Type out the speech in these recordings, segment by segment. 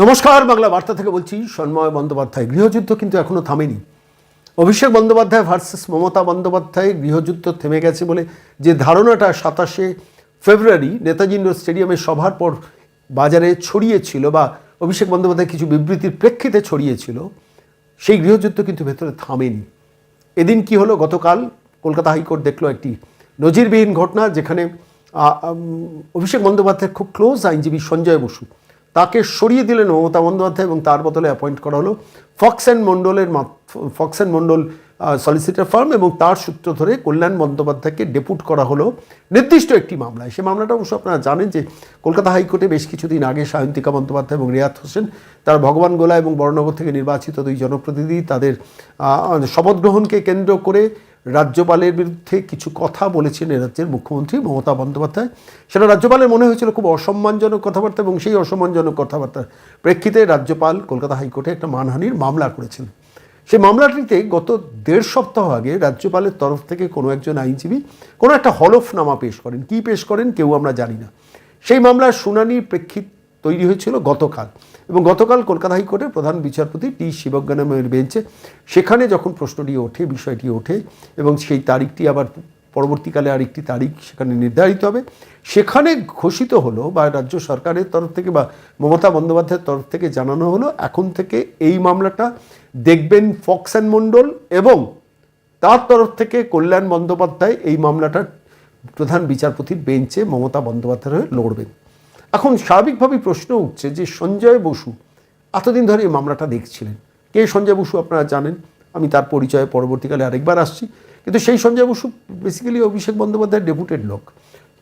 নমস্কার, বাংলা বার্তা থেকে বলছি, সন্ময় বন্দ্যোপাধ্যায়। গৃহযুদ্ধ কিন্তু এখনও থামেনি। অভিষেক বন্দ্যোপাধ্যায় ভার্সেস মমতা বন্দ্যোপাধ্যায় গৃহযুদ্ধ থেমে গেছে বলে যে ধারণাটা সাতাশে ফেব্রুয়ারি নেতাজি ইন্ডোর স্টেডিয়ামে সভার পর বাজারে ছড়িয়েছিল বা অভিষেক বন্দ্যোপাধ্যায় কিছু বিবৃতির প্রেক্ষিতে ছড়িয়েছিল, সেই গৃহযুদ্ধ কিন্তু ভেতরে থামেনি। এদিন কি হলো? গতকাল কলকাতা হাইকোর্ট দেখল একটি নজিরবিহীন ঘটনা যেখানে অভিষেক বন্দ্যোপাধ্যায়ের খুব ক্লোজ আইনজীবী সঞ্জয় বসু তাকে সরিয়ে দিলেন মমতা বন্দ্যোপাধ্যায় এবং তার বদলে অ্যাপয়েন্ট করা হলো ফক্স অ্যান্ড মণ্ডলের Fox and Mondal solicitor firm এবং তার সূত্র ধরে কল্যাণ বন্দ্যোপাধ্যায়কে ডেপুট করা হলো নির্দিষ্ট একটি মামলায়। সে মামলাটা অবশ্য আপনারা জানেন যে কলকাতা হাইকোর্টে বেশ কিছুদিন আগে সায়ন্তিকা বন্দ্যোপাধ্যায় এবং রিয়াত হোসেন, তার ভগবান গোলা এবং বড়নগর থেকে নির্বাচিত দুই জনপ্রতিনিধি তাদের শপথ গ্রহণকে কেন্দ্র করে রাজ্যপালের বিরুদ্ধে কিছু কথা বলেছেন রাজ্যের মুখ্যমন্ত্রী মমতা বন্দ্যোপাধ্যায়। সেটা রাজ্যপালের মনে হয়েছিল খুব অসম্মানজনক কথাবার্তা এবং সেই অসম্মানজনক কথাবার্তার প্রেক্ষিতে রাজ্যপাল কলকাতা হাইকোর্টে একটা মানহানির মামলা করেছেন। সেই মামলাটিতে গত দেড় সপ্তাহ আগে রাজ্যপালের তরফ থেকে কোনো একজন আইনজীবী কোনো একটা হলফনামা পেশ করেন। কী পেশ করেন কেউ আমরা জানি না। সেই মামলার শুনানির প্রেক্ষিত তৈরি হয়েছিল গতকাল। এবং গতকাল কলকাতা হাইকোর্টের প্রধান বিচারপতি টি শিবজ্ঞানমের বেঞ্চে সেখানে যখন প্রশ্নটি ওঠে, বিষয়টি ওঠে এবং সেই তারিখটি আবার পরবর্তীকালে আরেকটি তারিখ সেখানে নির্ধারিত হবে, সেখানে ঘোষিত হলো বা রাজ্য সরকারের তরফ থেকে বা মমতা বন্দ্যোপাধ্যায়ের তরফ থেকে জানানো হলো, এখন থেকে এই মামলাটা দেখবেন ফক্স অ্যান্ড মণ্ডল এবং তার তরফ থেকে কল্যাণ বন্দ্যোপাধ্যায় এই মামলাটার প্রধান বিচারপতির বেঞ্চে মমতা বন্দ্যোপাধ্যায় লড়বেন। এখন স্বাভাবিকভাবেই প্রশ্ন উঠছে যে সঞ্জয় বসু এতদিন ধরে এই মামলাটা দেখছিলেন। কে সঞ্জয় বসু আপনারা জানেন, আমি তার পরিচয়ে পরবর্তীকালে আরেকবার আসছি। কিন্তু সেই সঞ্জয় বসু বেসিক্যালি অভিষেক বন্দ্যোপাধ্যায়ের ডেপুটেড লোক,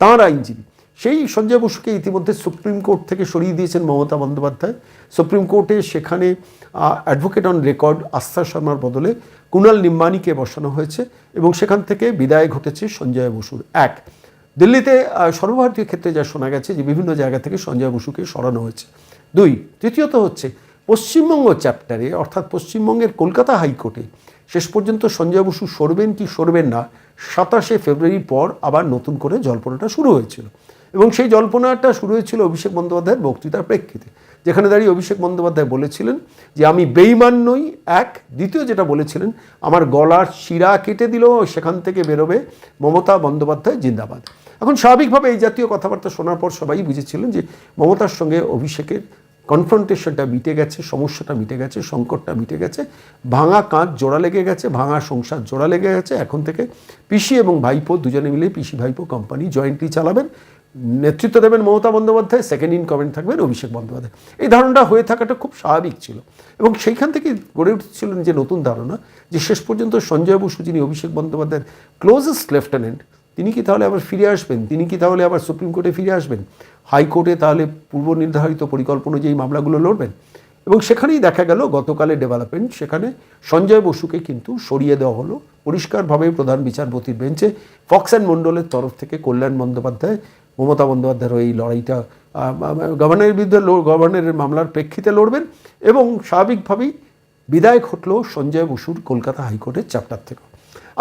তাঁর আইনজীবী। সেই সঞ্জয় বসুকে ইতিমধ্যে সুপ্রিম কোর্ট থেকে সরিয়ে দিয়েছেন মমতা বন্দ্যোপাধ্যায়। সুপ্রিম কোর্টে সেখানে অ্যাডভোকেট অন রেকর্ড আস্থা শর্মার বদলে কুণাল নিম্বানিকে বসানো হয়েছে এবং সেখান থেকে বিদায় ঘটেছে সঞ্জয় বসুর এক। দিল্লিতে সর্বভারতীয় ক্ষেত্রে যা শোনা গেছে যে বিভিন্ন জায়গা থেকে সঞ্জয় বসুকে সরানো হয়েছে। দুই, তৃতীয়ত হচ্ছে, পশ্চিমবঙ্গ চ্যাপ্টারে, অর্থাৎ পশ্চিমবঙ্গের কলকাতা হাইকোর্টে শেষ পর্যন্ত সঞ্জয় বসু সরবেন কি সরবেন না, সাতাশে ফেব্রুয়ারির পর আবার নতুন করে জল্পনাটা শুরু হয়েছিল। এবং সেই জল্পনাটা শুরু হয়েছিল অভিষেক বন্দ্যোপাধ্যায়ের বক্তৃতার প্রেক্ষিতে, যেখানে দাঁড়িয়ে অভিষেক বন্দ্যোপাধ্যায় বলেছিলেন যে, আমি বেইমান নই, এক, দ্বিতীয় যেটা বলেছিলেন, আমার গলার শিরা কেটে দিলেও সেখান থেকে বেরোবে মমতা বন্দ্যোপাধ্যায় জিন্দাবাদ। এখন স্বাভাবিকভাবে এই জাতীয় কথাবার্তা শোনার পর সবাই বুঝেছিলেন যে মমতার সঙ্গে অভিষেকের কনফ্রন্টেশনটা মিটে গেছে, সমস্যাটা মিটে গেছে, সংকটটা মিটে গেছে, ভাঙা কাঁধ জোড়া লেগে গেছে, ভাঙা সংসার জোড়া লেগে গেছে, এখন থেকে পিসি এবং ভাইপো দুজনে মিলে পিসি ভাইপো কোম্পানি জয়েন্টলি চালাবেন, নেতৃত্ব দেবেন Mamata Bandyopadhyay second in command থাকবেন অভিষেক বন্দ্যোপাধ্যায়। এই ধারণাটা হয়ে থাকাটা খুব স্বাভাবিক ছিল এবং সেইখান থেকে গড়ে উঠেছিলেন যে নতুন ধারণা যে শেষ পর্যন্ত সঞ্জয় বসু যিনি অভিষেক বন্দ্যোপাধ্যায়ের ক্লোজেস্ট লেফটেন্যান্ট তিনি কি তাহলে আবার ফিরে আসবেন? তিনি কি তাহলে আবার সুপ্রিম কোর্টে ফিরে আসবেন? হাইকোর্টে তাহলে পূর্ব নির্ধারিত পরিকল্পনা অনুযায়ী মামলাগুলো লড়বেন। এবং সেখানেই দেখা গেল গতকালে ডেভেলপমেন্ট সেখানে সঞ্জয় বসুকে কিন্তু সরিয়ে দেওয়া হলো। পরিষ্কারভাবে প্রধান বিচারপতির বেঞ্চে ফক্স অ্যান্ড মণ্ডলের তরফ থেকে কল্যাণ বন্দ্যোপাধ্যায়, মমতা বন্দ্যোপাধ্যায়ের এই লড়াইটা গভর্নরের বিরুদ্ধে গভর্নরের মামলার প্রেক্ষিতে লড়বেন এবং স্বাভাবিকভাবেই বিদায় ঘটল সঞ্জয় বসুর কলকাতা হাইকোর্টের চ্যাপ্টার থেকে।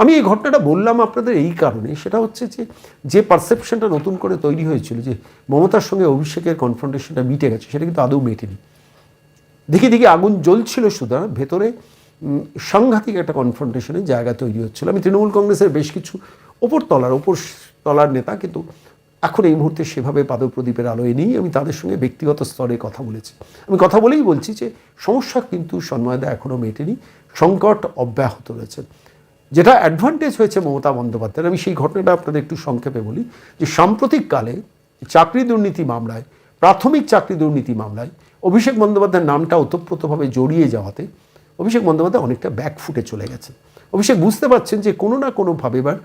আমি এই ঘটনাটা বললাম আপনাদের এই কারণে। সেটা হচ্ছে যে যে পারসেপশনটা নতুন করে তৈরি হয়েছিল যে, মমতার সঙ্গে অভিষেকের কনফ্রন্টেশনটা মিটে গেছে, সেটা কিন্তু আদৌ মেটেনি। দেখি দেখি আগুন জ্বলছিল সুতরাং ভেতরে সাংঘাতিক একটা কনফ্রন্টেশনের জায়গা তৈরি হচ্ছিল। আমি তৃণমূল কংগ্রেসের বেশ কিছু ওপর তলার ওপর তলার নেতা কিন্তু এখন এই মুহূর্তে সেভাবে পাদপ্রদীপের আলোয় নেই, আমি তাদের সঙ্গে ব্যক্তিগত স্তরে কথা বলেছি। আমি কথা বলেই বলছি যে, সমস্যা কিন্তু সন্ময়দা এখনও মেটেনি, সংকট অব্যাহত রয়েছে। যেটা অ্যাডভান্টেজ হয়েছে মমতা বন্দ্যোপাধ্যায়ের, আমি সেই ঘটনাটা আপনাদের একটু সংক্ষেপে বলি, যে সাম্প্রতিককালে চাকরি দুর্নীতি মামলায়, প্রাথমিক চাকরি দুর্নীতি মামলায় অভিষেক বন্দ্যোপাধ্যায়ের নামটা ওতপ্রোতভাবে জড়িয়ে যাওয়াতে অভিষেক বন্দ্যোপাধ্যায় অনেকটা ব্যাক ফুটে চলে গেছে। অভিষেক, বুঝতে পারছেন যে কোনো না কোনোভাবে এবার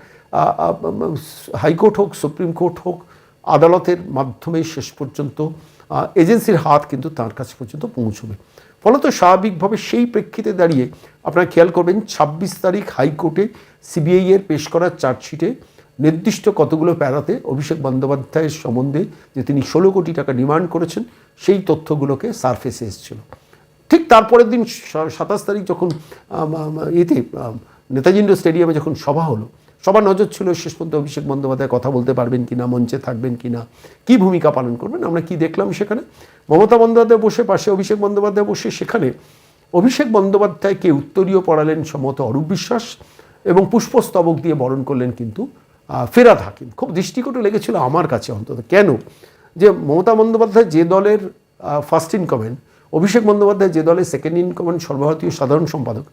হাইকোর্ট হোক, সুপ্রিম কোর্ট হোক, আদালতের মাধ্যমে শেষ পর্যন্ত এজেন্সির হাত কিন্তু তার কাছে পর্যন্ত পৌঁছবে। ফলত স্বাভাবিকভাবে সেই প্রেক্ষিতে দাঁড়িয়ে আপনারা খেয়াল করবেন, ছাব্বিশ তারিখ হাইকোর্টে সিবিআই এর পেশ করা চার্জশিটে নির্দিষ্ট কতগুলো প্যারাতে অভিষেক বন্দ্যোপাধ্যায়ের সম্বন্ধে যে তিনি ষোলো কোটি টাকা ডিমান্ড করেছেন, সেই তথ্যগুলোকে সারফেসে এসেছিল। ঠিক তারপরের দিন সাতাশ তারিখ যখন এতে নেতাজিন্দ্র স্টেডিয়ামে যখন সভা হলো, সবার নজর ছিল শেষ পর্যন্ত অভিষেক বন্দ্যোপাধ্যায় কথা বলতে পারবেন কিনা, মঞ্চে থাকবেন কিনা, কি ভূমিকা পালন করবেন, আমরা কি দেখলাম সেখানে? মমতা বন্দ্যোপাধ্যায় বসে, পাশে অভিষেক বন্দ্যোপাধ্যায় বসে, সেখানে অভিষেক বন্দ্যোপাধ্যায়কে উত্তরীয় পড়ালেন সম্মত অরূপ বিশ্বাস এবং পুষ্পস্তবক দিয়ে বরণ করলেন কিন্তু ফেরাদ হাকিম। খুব দৃষ্টিকটু লেগেছিল আমার কাছে অন্তত। কেন? যে মমতা বন্দ্যোপাধ্যায় যে দলের first in command Abhishek Bandyopadhyay যে দলের সেকেন্ড ইন কমেন্ট সর্বভারতীয় সাধারণ সম্পাদক,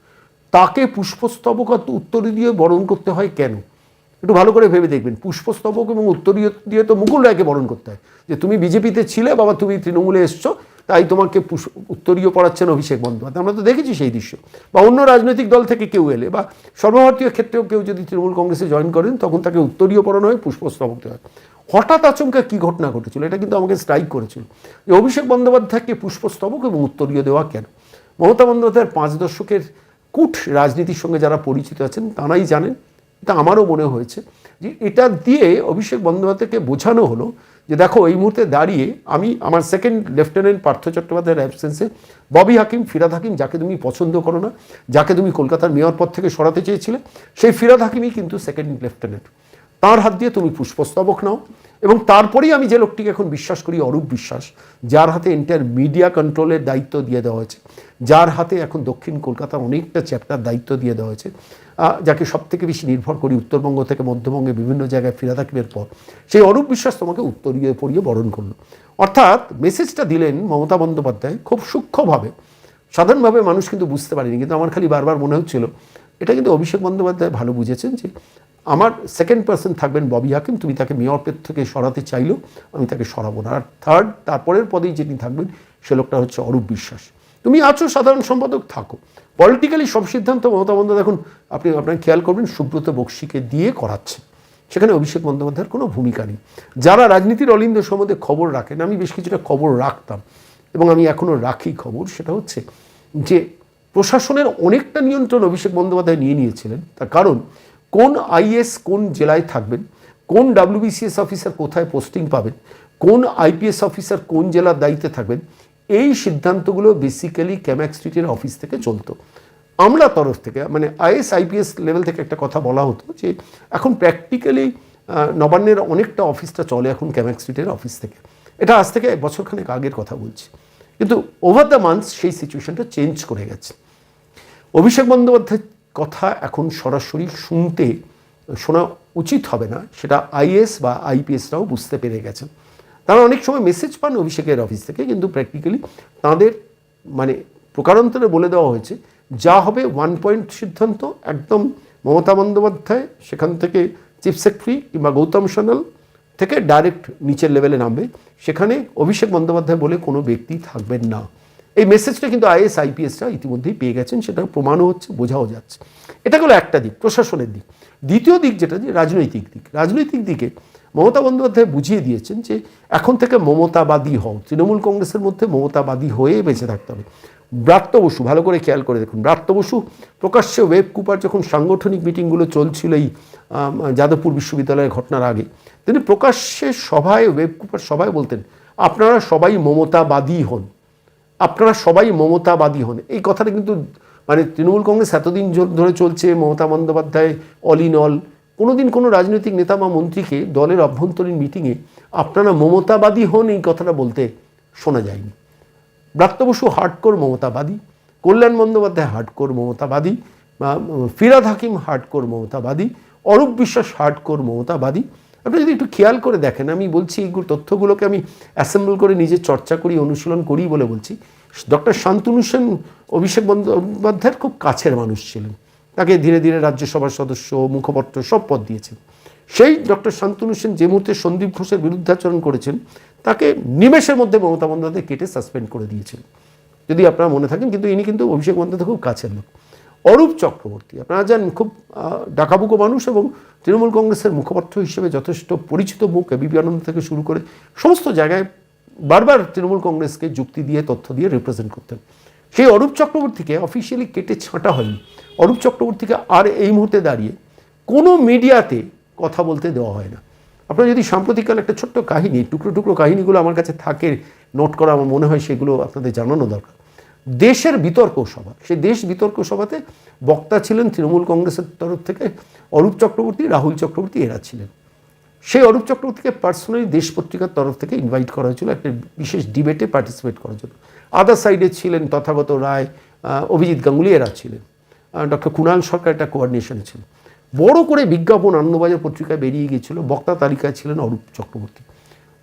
তাকে পুষ্পস্তবক আর উত্তরীয় দিয়ে বরণ করতে হয় কেন? একটু ভালো করে ভেবে দেখবেন। পুষ্পস্তবক এবং উত্তরীয় দিয়ে তো মুকুল রায়কে বরণ করতে হয়। যে তুমি বিজেপিতে ছিলে, বাবা তুমি তৃণমূলে এসছো, তাই তোমাকে উত্তরীয় পড়াচ্ছেন অভিষেক বন্দ্যোপাধ্যায়। আমরা তো দেখেছি সেই দৃশ্য। বা অন্য রাজনৈতিক দল থেকে কেউ এলে, বা সর্বভারতীয় ক্ষেত্রেও কেউ যদি তৃণমূল কংগ্রেসে জয়েন করেন, তখন তাকে উত্তরীয় পড়ানো হয়, পুষ্পস্তবক দেওয়া হয়। হঠাৎ আচমকা কী ঘটনা ঘটেছিল? এটা কিন্তু আমাকে স্ট্রাইক করেছিল। যে অভিষেক বন্দ্যোপাধ্যায়কে পুষ্পস্তবক এবং উত্তরীয় দেওয়া কেন? মমতা বন্দ্যোপাধ্যায়ের পাঁচ দশকের কূট রাজনীতির সঙ্গে যারা পরিচিত আছেন, তারাই জানেন। এটা আমারও মনে হয়েছে যে এটা দিয়ে অভিষেক বন্দ্যোপাধ্যায়কে বোঝানো হলো যে দেখো, এই মুহূর্তে দাঁড়িয়ে আমি আমার সেকেন্ড লেফটেন্যান্ট পার্থ চট্টোপাধ্যায়ের অ্যাবসেন্সে ববি হাকিম, ফিরাদ হাকিম, যাকে তুমি পছন্দ করো না, যাকে তুমি কলকাতার মেয়র পদ থেকে সরাতে চেয়েছিলে, সেই ফিরাদ হাকিমই কিন্তু সেকেন্ড লেফটেন্যান্ট তার হাত দিয়ে তুমি পুষ্পস্তবক নাও এবং তারপরেই আমি যে লোকটিকে এখন বিশ্বাস করি, অরূপ বিশ্বাস, যার হাতে এন্টার মিডিয়া কন্ট্রোলের দায়িত্ব দিয়ে দেওয়া হয়েছে, যার হাতে এখন দক্ষিণ কলকাতার অনেকটা চ্যাপ্টার দায়িত্ব দিয়ে দেওয়া হয়েছে যাকে সব থেকে বেশি নির্ভর করি উত্তরবঙ্গ থেকে মধ্যবঙ্গে বিভিন্ন জায়গায় ফিরে থাকবের পর, সেই অরূপ বিশ্বাস তোমাকে উত্তরীয় পড়িয়ে বরণ করল। অর্থাৎ মেসেজটা দিলেন মমতা বন্দ্যোপাধ্যায় খুব সূক্ষ্মভাবে। সাধারণভাবে মানুষ কিন্তু বুঝতে পারেনি, কিন্তু আমার খালি বারবার মনে হচ্ছিল। এটা কিন্তু অভিষেক বন্দ্যোপাধ্যায় ভালো বুঝেছেন যে, আমার সেকেন্ড পার্সন থাকবেন ববি হাকিম, তুমি তাকে মেয়র পদ থেকে সরাতে চাইলেও আমি তাকে সরাবো না। আর থার্ড তারপরের পদেই যিনি থাকবেন, সে লোকটা হচ্ছে অরূপ বিশ্বাস। তুমি আছো, সাধারণ সম্পাদক, থাকো। পলিটিক্যালি সব সিদ্ধান্ত মমতা বন্দ্যোপাধ্যায় এখন আপনি আপনার খেয়াল করবেন, সুব্রত বক্সিকে দিয়ে করাচ্ছে সেখানে অভিষেক বন্দ্যোপাধ্যায়ের কোনো ভূমিকা নেই। যারা রাজনীতির অলিন্দ সম্বন্ধে খবর রাখেন, আমি বেশ কিছুটা খবর রাখতাম, এবং আমি এখনও রাখি খবর, সেটা হচ্ছে যে, প্রশাসনের অনেকটা নিয়ন্ত্রণ অভিষেক বন্দ্যোপাধ্যায় নিয়ে নিয়েছিলেন। তার কারণ, কোন আইএস কোন জেলায় থাকবেন, কোন ডাব্লিউবিসিএস অফিসার কোথায় পোস্টিং পাবেন, কোন আইপিএস অফিসার কোন জেলার দায়িত্বে থাকবেন এই সিদ্ধান্তগুলো বেসিক্যালি ক্যাম্যাক স্ট্রিটের অফিস থেকে চলতো। আমরা তরফ থেকে মানে আইএস আইপিএস লেভেল থেকে একটা কথা বলা হতো যে, এখন প্র্যাকটিক্যালি নবান্নের অনেকটা অফিসটা চলে এখন ক্যাম্যাক স্ট্রিটের অফিস থেকে। এটা আজ থেকে বছরখানেক আগের কথা বলছি। কিন্তু ওভার দ্য মান্থস সেই সিচুয়েশনটা চেঞ্জ করে গেছে। অভিষেক বন্দ্যোপাধ্যায়ের কথা এখন সরাসরি শুনতে শোনা উচিত হবে না, সেটা আইএস বা আইপিএসরাও বুঝতে পেরে গেছেন। তারা অনেক সময় মেসেজ পান অভিষেকের অফিস থেকে, কিন্তু প্র্যাকটিক্যালি তাদের মানে প্রকারান্তরে বলে দেওয়া হয়েছে, যা হবে ওয়ান পয়েন্ট সিদ্ধান্ত, একদম মমতা বন্দ্যোপাধ্যায় সেখান থেকে চিফ সেক্রেটারি কিংবা গৌতম সান্যাল থেকে ডাইরেক্ট নিচের লেভেলে নামবে। সেখানে অভিষেক বন্দ্যোপাধ্যায় বলে কোনো ব্যক্তি থাকবেন না। এই মেসেজটা কিন্তু আইএস, আইপিএসরা ইতিমধ্যেই পেয়ে গেছেন সেটা প্রমাণও হচ্ছে, বোঝাও যাচ্ছে। এটা হলো একটা দিক, প্রশাসনের দিক। দ্বিতীয় দিক যেটা যে রাজনৈতিক দিক। রাজনৈতিক দিকে মমতা বন্দ্যোপাধ্যায় বুঝিয়ে দিয়েছেন যে এখন থেকে মমতাবাদী হও। তৃণমূল কংগ্রেসের মধ্যে মমতাবাদী হয়ে বেঁচে থাকতে হবে। ব্রাত্য বসু, ভালো করে খেয়াল করে দেখুন, ব্রাত্য বসু প্রকাশ্যে ওয়েব কুপার যখন সাংগঠনিক মিটিংগুলো চলছিল এই যাদবপুর বিশ্ববিদ্যালয়ের ঘটনার আগে, তিনি প্রকাশ্যে সভায়, ওয়েব কুপার সভায় বলতেন, আপনারা সবাই মমতাবাদী হন। আপনারা সবাই মমতাবাদী হন। এই কথাটা কিন্তু মানে তৃণমূল কংগ্রেস এতদিন ধরে চলছে, Mamata Bandyopadhyay, all in all কোনোদিন কোনো রাজনৈতিক নেতা বা মন্ত্রীকে দলের অভ্যন্তরীণ মিটিংয়ে আপনারা মমতাবাদী হন এই কথাটা বলতে শোনা যায়নি। ব্রাত্য বসু হার্ডকোর মমতাবাদী, কল্যাণ বন্দ্যোপাধ্যায় হার্ডকোর মমতাবাদী ফিরাদ হাকিম হার্ডকোর মমতাবাদী, অরূপ বিশ্বাস হার্ডকোর মমতাবাদী। আপনি যদি একটু খেয়াল করে দেখেন, আমি বলছি এইগুলো তথ্যগুলোকে আমি অ্যাসেম্বল করে নিজে চর্চা করি, অনুশীলন করি বলে বলছি। ডক্টর শান্তনু সেন, অভিষেক বন্দ্যোপাধ্যায়ের খুব কাছের মানুষ ছিলেন। তাকে ধীরে ধীরে রাজ্যসভার সদস্য, মুখপত্র সব পদ দিয়েছেন। সেই ডক্টর শান্তনু সেন যে মুহূর্তে সন্দীপ ঘোষের বিরুদ্ধাচরণ করেছেন, তাকে নিমেষের মধ্যে মমতা বন্দ্যোপাধ্যায় কেটে সাসপেন্ড করে দিয়েছেন। যদি আপনারা মনে থাকেন, কিন্তু ইনি কিন্তু অভিষেক বন্দ্যোপাধ্যায় খুব কাছের লোক। অরূপ চক্রবর্তী, আপনারা জানেন, খুব ডাকাবুকো মানুষ এবং তৃণমূল কংগ্রেসের মুখপাত্র হিসেবে যথেষ্ট পরিচিত মুখ এবিপি আনন্দ থেকে শুরু করে সমস্ত জায়গায় বারবার তৃণমূল কংগ্রেসকে যুক্তি দিয়ে, তথ্য দিয়ে রিপ্রেজেন্ট করতেন। সেই অরূপ চক্রবর্তীকে অফিসিয়ালি কেটে ছাঁটা হয়নি। অরূপ চক্রবর্তীকে আর এই মুহূর্তে দাঁড়িয়ে কোনো মিডিয়াতে কথা বলতে দেওয়া হয় না। আপনারা যদি সাম্প্রতিককাল একটা ছোট্ট কাহিনী, টুকরো টুকরো কাহিনীগুলো আমার কাছে থাকে নোট করা আমার মনে হয় সেগুলো আপনাদের জানানো দরকার। দেশের বিতর্ক সভা, সেই দেশ বিতর্ক সভাতে বক্তা ছিলেন তৃণমূল কংগ্রেসের তরফ থেকে অরূপ চক্রবর্তী, রাহুল চক্রবর্তী এরা ছিলেন। সেই অরূপ চক্রবর্তীকে পার্সোনালি দেশ পত্রিকার তরফ থেকে ইনভাইট করা হয়েছিল, একটা বিশেষ ডিবেটে পার্টিসিপেট করার জন্য। আদার সাইডে ছিলেন তথাগত রায় অভিজিৎ গাঙ্গুলি এরা ছিলেন ডক্টর কুণাল সরকার একটা কোঅর্ডিনেশনে ছিলেন। বড় করে বিজ্ঞাপন আনন্দবাজার পত্রিকায় বেরিয়ে গিয়েছিল, বক্তা তালিকায় ছিলেন অরূপ চক্রবর্তী।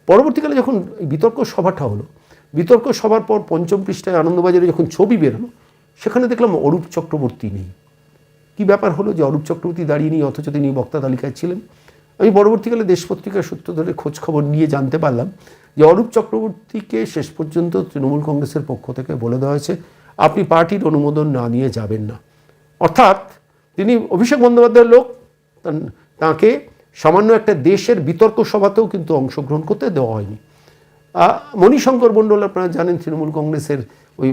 পরবর্তীকালে যখন বিতর্ক সভাটা হলো, বিতর্ক সভার পর পঞ্চম পৃষ্ঠায় আনন্দবাজারে যখন ছবি বেরোলো, সেখানে দেখলাম অরূপ চক্রবর্তী নেই। কি ব্যাপার হলো যে অরূপ চক্রবর্তী দাঁড়িয়ে নেই, অথচ তিনি বক্তা তালিকায় ছিলেন? আমি পরবর্তীকালে দেশ পত্রিকার সূত্র ধরে খোঁজ খবর নিয়ে জানতে পারলাম যে অরূপ চক্রবর্তীকে শেষ পর্যন্ত তৃণমূল কংগ্রেসের পক্ষ থেকে বলে দেওয়া হয়েছে, আপনি পার্টির অনুমোদন না নিয়ে যাবেন না। অর্থাৎ তিনি অভিষেক বন্দ্যোপাধ্যায়ের লোক তাকে সামান্য একটা দেশের বিতর্ক সভাতেও কিন্তু অংশগ্রহণ করতে দেওয়া হয়নি। মণিশঙ্কর মণ্ডল আপনারা জানেন, তৃণমূল কংগ্রেসের ওই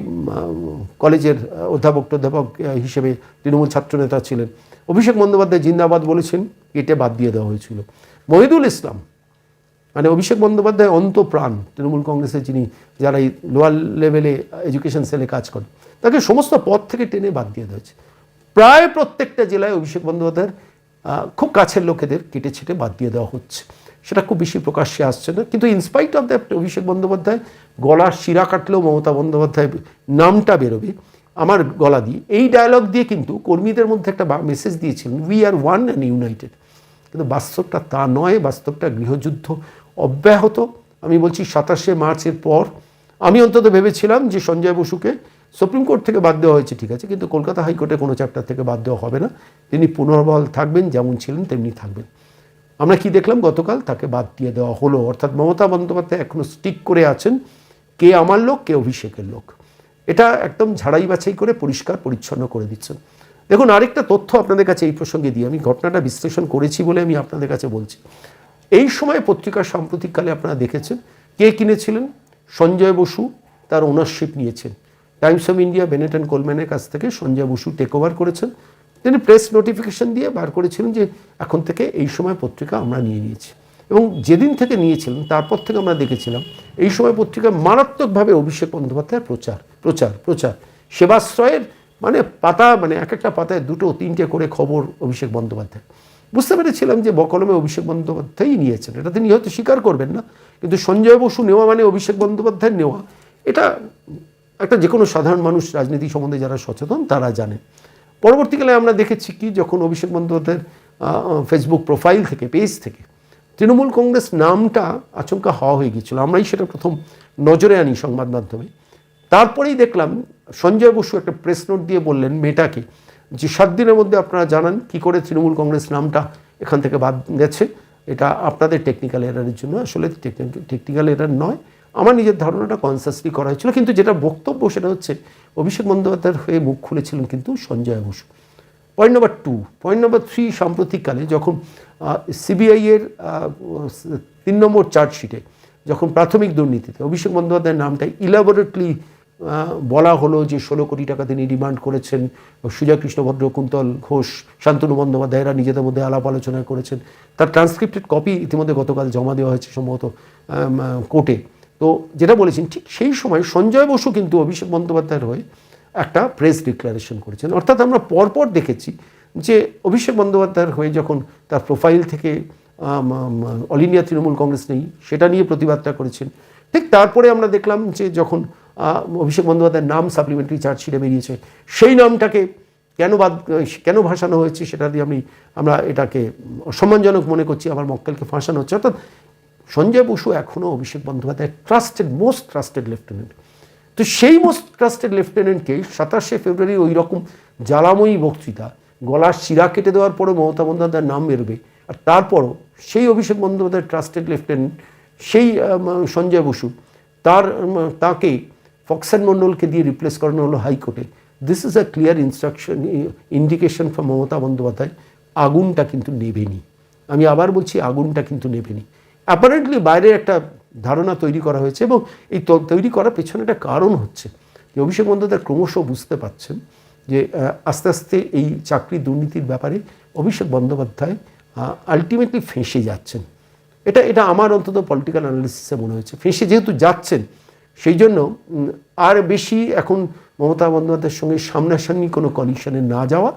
কলেজের অধ্যাপক অধ্যাপক হিসেবে তৃণমূল ছাত্রনেতা ছিলেন। অভিষেক বন্দ্যোপাধ্যায় জিন্দাবাদ বলেছেন, এটা বাদ দিয়ে দেওয়া হয়েছিল। মহিদুল ইসলাম মানে অভিষেক বন্দ্যোপাধ্যায় অন্তপ্রাণ, তৃণমূল কংগ্রেসের যিনি, যারা এই লোয়ার লেভেলে এডুকেশন সেলে কাজ করেন, তাকে সমস্ত পদ থেকে টেনে বাদ দিয়ে দেওয়া হয়েছে। প্রায় প্রত্যেকটা জেলায় অভিষেক বন্দ্যোপাধ্যায়ের খুব কাছের লোকেদের কেটে ছেটে বাদ দিয়ে দেওয়া হচ্ছে। সেটা খুব বেশি প্রকাশ্যে আসছে না। কিন্তু in spite of that Abhishek Bandyopadhyay গলার শিরা কাটলেও মমতা বন্দ্যোপাধ্যায় নামটা বেরোবে, আমার গলা দিয়ে। এই ডায়লগ দিয়ে কিন্তু কর্মীদের মধ্যে একটা মেসেজ দিয়েছিলেন we are one and united কিন্তু বাস্তবটা তা নয়, বাস্তবটা গৃহযুদ্ধ। অব্যাহত। আমি বলছি সাতাশে মার্চের পর। আমি অন্তত ভেবেছিলাম যে সঞ্জয় বসুকে সুপ্রিম কোর্ট থেকে বাদ দেওয়া হয়েছে, ঠিক আছে, কিন্তু কলকাতা হাইকোর্টে কোনো চ্যাপ্টার থেকে বাদ দেওয়া হবে না। তিনি পুনর্বল থাকবেন, যেমন ছিলেন তেমনি থাকবেন। আমরা কি দেখলাম? গতকাল তাকে বাদ দিয়ে দেওয়া হলো। অর্থাৎ মমতা বন্দ্যোপাধ্যায় এখনও স্টিক করে আছেন, কে আমার লোক, কে অভিষেকের লোক। এটা একদম ঝাড়াই বাছাই করে পরিষ্কার পরিচ্ছন্ন করে দিচ্ছেন। দেখুন, আরেকটা তথ্য আপনাদের কাছে এই প্রসঙ্গে দিয়ে আমি ঘটনাটা বিশ্লেষণ করেছি বলে আমি আপনাদের কাছে বলছি। এই সময় পত্রিকার সাম্প্রতিককালে আপনারা দেখেছেন কে কিনেছিলেন? সঞ্জয় বসু তার ওনারশিপ নিয়েছেন। Times of India Bennett and কোলম্যানের কাছ থেকে সঞ্জয় বসু টেক ওভার করেছেন। তিনি প্রেস নোটিফিকেশন দিয়ে বার করেছিলেন যে এখন থেকে এই সময় পত্রিকা আমরা নিয়ে নিয়েছি। এবং যেদিন থেকে নিয়েছিলেন, তারপর থেকে আমরা দেখেছিলাম, এই সময় পত্রিকা মারাত্মকভাবে অভিষেক বন্দ্যোপাধ্যায়ের প্রচার প্রচার প্রচার। সেবাশ্রয়ের মানে পাতা মানে এক একটা পাতায় দুটো, তিনটে করে খবর অভিষেক বন্দ্যোপাধ্যায় বুঝতে পেরেছিলাম যে বকলমে অভিষেক বন্দ্যোপাধ্যায়ই নিয়েছেন। এটা তিনি হয়তো স্বীকার করবেন না, কিন্তু সঞ্জয় বসু নেওয়া মানে অভিষেক বন্দ্যোপাধ্যায়ের নেওয়া। এটা একটা যে কোনো সাধারণ মানুষ রাজনীতি সম্বন্ধে যারা সচেতন, তারা জানে। পরবর্তীকালে আমরা দেখেছি কি, যখন অভিষেক বন্দ্যোপাধ্যায়ের ফেসবুক প্রোফাইল থেকে পেজ থেকে তৃণমূল কংগ্রেস নামটা আচমকা হওয়া হয়ে গিয়েছিল। আমরাই সেটা প্রথম নজরে আনি সংবাদ মাধ্যমে। তারপরেই দেখলাম সঞ্জয় বসু একটা প্রেস নোট দিয়ে বললেন, মেয়েটাকে যে সাত দিনের মধ্যে আপনারা জানান কি করে তৃণমূল কংগ্রেস নামটা এখান থেকে বাদ গেছে। এটা আপনাদের টেকনিক্যাল এরারের জন্য। আসলে টেকনিক্যাল এরার নয়। আমার নিজের ধারণাটা কনসাসলি করা হয়েছিল। কিন্তু যেটা বক্তব্য সেটা হচ্ছে, অভিষেক বন্দ্যোপাধ্যায়ের হয়ে মুখ খুলেছিলেন কিন্তু Sanjay Basu. Point number two point number three সাম্প্রতিককালে যখন সিবিআইয়ের তিন নম্বর চার্জশিটে যখন প্রাথমিক দুর্নীতিতে অভিষেক বন্দ্যোপাধ্যায়ের নামটা ইলাবোরেটলি বলা হলো যে ষোলো কোটি টাকা তিনি ডিমান্ড করেছেন। সুজয় কৃষ্ণভদ্র কুন্তল ঘোষ, শান্তনু বন্দ্যোপাধ্যায়রা নিজেদের মধ্যে আলাপ আলোচনা করেছেন। তার ট্রান্সক্রিপ্টেড কপি ইতিমধ্যে গতকাল জমা দেওয়া হয়েছে সম্ভবত কোর্টে। তো যেটা বলেছেন, ঠিক সেই সময় সঞ্জয় বসু কিন্তু অভিষেক বন্দ্যোপাধ্যায়ের হয়ে একটা প্রেস ডিক্লারেশন করেছেন। অর্থাৎ আমরা পরপর দেখেছি যে অভিষেক বন্দ্যোপাধ্যায়ের হয়ে যখন তার প্রোফাইল থেকে অল ইন্ডিয়া তৃণমূল কংগ্রেস নেই, সেটা নিয়ে প্রতিবাদটা করেছেন। ঠিক তারপরে আমরা দেখলাম যে যখন অভিষেক বন্দ্যোপাধ্যায়ের নাম সাপ্লিমেন্টারি চার্জশিটে বেরিয়েছে। সেই নামটাকে কেন বাদ, কেন ভাসানো হয়েছে সেটা দিয়ে আমি, আমরা এটাকে অসম্মানজনক মনে করছি আমার মক্কেলকে ফাঁসানো হচ্ছে। অর্থাৎ সঞ্জয় বসু এখনও Abhishek Bandyopadhyay trusted most trusted lieutenant তো সেই মোস্ট ট্রাস্টেড লেফটেন্যান্টকে সাতাশে ফেব্রুয়ারি ওই রকম জ্বালাময়ী বক্তৃতা, গলার শিরা কেটে দেওয়ার পরে মমতা বন্দ্যোপাধ্যায়ের নাম বেরোবে, আর তারপরও সেই অভিষেক বন্দ্যোপাধ্যায়ের ট্রাস্টেড লেফটেন্যান্ট সেই সঞ্জয় বসু, তার, তাকে ফক্সান মণ্ডলকে দিয়ে রিপ্লেস করানো হলো হাইকোর্টে। This is a clear instruction indication for Mamata Bandyopadhyay, আগুনটা কিন্তু নেবেনি আমি আবার বলছি, আগুনটা কিন্তু নেবেনি অ্যাপারেন্টলি বাইরে একটা ধারণা তৈরি করা হয়েছে এবং এই তৈরি করার পেছনে একটা কারণ হচ্ছে যে অভিষেক বন্দ্যোপাধ্যায় ক্রমশ বুঝতে পারছেন যে আস্তে আস্তে এই চাকরি দুর্নীতির ব্যাপারে অভিষেক বন্দ্যোপাধ্যায় আলটিমেটলি ফেঁসে যাচ্ছেন। এটা এটা আমার অন্তত পলিটিক্যাল অ্যানালিসিসে মনে হয়েছে। ফেঁসে যেহেতু যাচ্ছেন সেই জন্য আর বেশি এখন মমতা বন্দ্যোপাধ্যায়ের সঙ্গে সামনাসামনি কোনো কলিশনে না যাওয়া,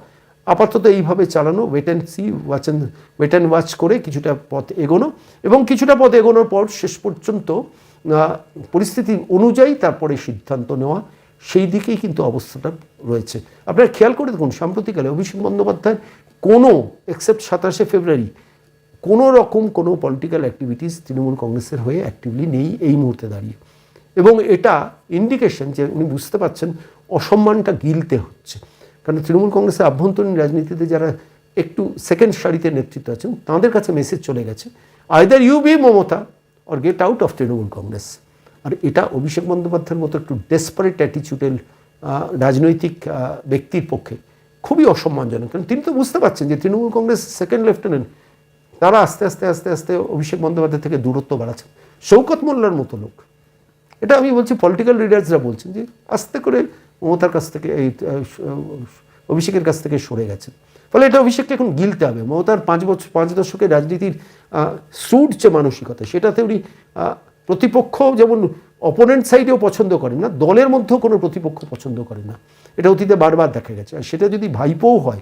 আপাতত এইভাবে চালানো wait and see watch and wait and watch করে কিছুটা পথ এগোনো এবং কিছুটা পথ এগোনোর পর শেষ পর্যন্ত পরিস্থিতি অনুযায়ী তারপরে সিদ্ধান্ত নেওয়া, সেই দিকেই কিন্তু অবস্থাটা রয়েছে। আপনারা খেয়াল করে দেখুন, সাম্প্রতিককালে অভিষেক বন্দ্যোপাধ্যায়ের কোনো এক্সেপ্ট সাতাশে ফেব্রুয়ারি, কোনো রকম কোনো পলিটিক্যাল অ্যাক্টিভিটিস তৃণমূল কংগ্রেসের হয়ে অ্যাক্টিভলি নেই এই মুহূর্তে দাঁড়িয়ে। এবং এটা ইন্ডিকেশন যে উনি বুঝতে পারছেন অসম্মানটা গিলতে হচ্ছে। কারণ তৃণমূল কংগ্রেসের আভ্যন্তরীণ রাজনীতিতে যারা একটু সেকেন্ড সারিতে নেতৃত্ব আছেন, তাদের কাছে মেসেজ চলে গেছে either you be Mamata or get out of Trinamool Congress. আর এটা অভিষেক বন্দ্যোপাধ্যায়ের মতো একটু ডেসপারেট অ্যাটিচিউডের রাজনৈতিক ব্যক্তির পক্ষে খুবই অসম্মানজনক। কারণ তিনি তো বুঝতে পারছেন যে তৃণমূল কংগ্রেস সেকেন্ড লেফটেন্যান্ট তারা আস্তে আস্তে আস্তে আস্তে অভিষেক বন্দ্যোপাধ্যায় থেকে দূরত্ব বাড়াচ্ছেন শৌকত মোল্লার মতো লোক। এটা আমি বলছি পলিটিক্যাল লিডার্সরা বলছেন যে আস্তে করে মমতার কাছ থেকে এই অভিষেকের কাছ থেকে সরে গেছেন। ফলে এটা অভিষেককে এখন গিলতে হবে। মমতার পাঁচ বছর পাঁচ দশকের রাজনীতির স্রুট যে মানসিকতা, সেটাতে উনি প্রতিপক্ষ যেমন অপোনেন্ট সাইডেও পছন্দ করেন না, দলের মধ্যেও কোনো প্রতিপক্ষ পছন্দ করেন না। এটা অতীতে বারবার দেখা গেছে। আর সেটা যদি ভাইপোও হয়,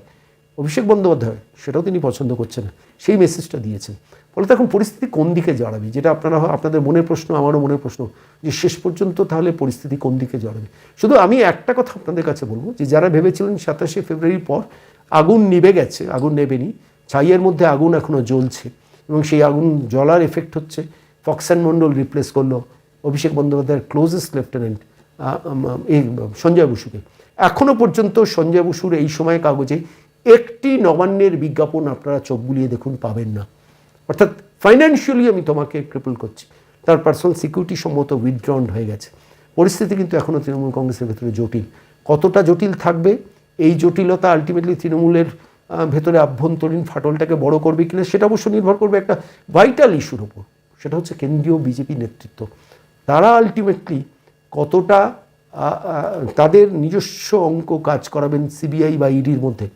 অভিষেক বন্দ্যোপাধ্যায়, সেটাও তিনি পছন্দ করছেন সেই মেসেজটা দিয়েছেন। ফলে তখন পরিস্থিতি কোন দিকে জড়াবে? যেটা আপনারা আপনাদের মনের প্রশ্ন, আমারও মনের প্রশ্ন যে শেষ পর্যন্ত তাহলে পরিস্থিতি কোন দিকে জড়াবে? শুধু আমি একটা কথা আপনাদের কাছে বলব যে যারা ভেবেছিলেন সাতাশে ফেব্রুয়ারির পর আগুন নিভে গেছে, আগুন নেবেনি, ছাইয়ের মধ্যে আগুন এখনও জ্বলছে এবং সেই আগুন জ্বলার এফেক্ট হচ্ছে, ফক্সান মণ্ডল রিপ্লেস করল, অভিষেক বন্দ্যোপাধ্যায়ের ক্লোজেস্ট লেফটেন্যান্ট এই, সঞ্জয় বসুকে। এখনও পর্যন্ত সঞ্জয় বসুর এই সময় কাগজে একটি নবান্নের বিজ্ঞাপন আপনারা চোখ বুলিয়ে দেখুন পাবেন না। অর্থাৎ ফাইন্যান্সিয়ালি আমি তোমাকে ক্রিপল করছি। তার পার্সোনাল সিকিউরিটি সম্মত উইথড্রন হয়ে গেছে। পরিস্থিতি কিন্তু এখনও তৃণমূল কংগ্রেসের ভেতরে জটিল। কতটা জটিল থাকবে? এই জটিলতা আলটিমেটলি তৃণমূলের ভেতরে আভ্যন্তরীণ ফাটলটাকে বড় করবে কিনা সেটা অবশ্য নির্ভর করবে একটা ভাইটাল ইস্যুর উপর। সেটা হচ্ছে কেন্দ্রীয় বিজেপি নেতৃত্ব। তারা আলটিমেটলি কতটা তাদের নিজস্ব অঙ্ক কাজ করাবেন সিবিআই বা ইডির মধ্যে।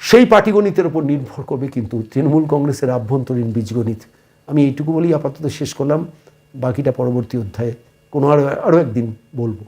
সেই পাটিগণিতের ওপর নির্ভর করবে কিন্তু তৃণমূল কংগ্রেসের আভ্যন্তরীণ বীজগণিত আমি এইটুকু বলেই আপাতত শেষ করলাম। বাকিটা পরবর্তী অধ্যায়ে কোনো আরও আরও একদিন বলব।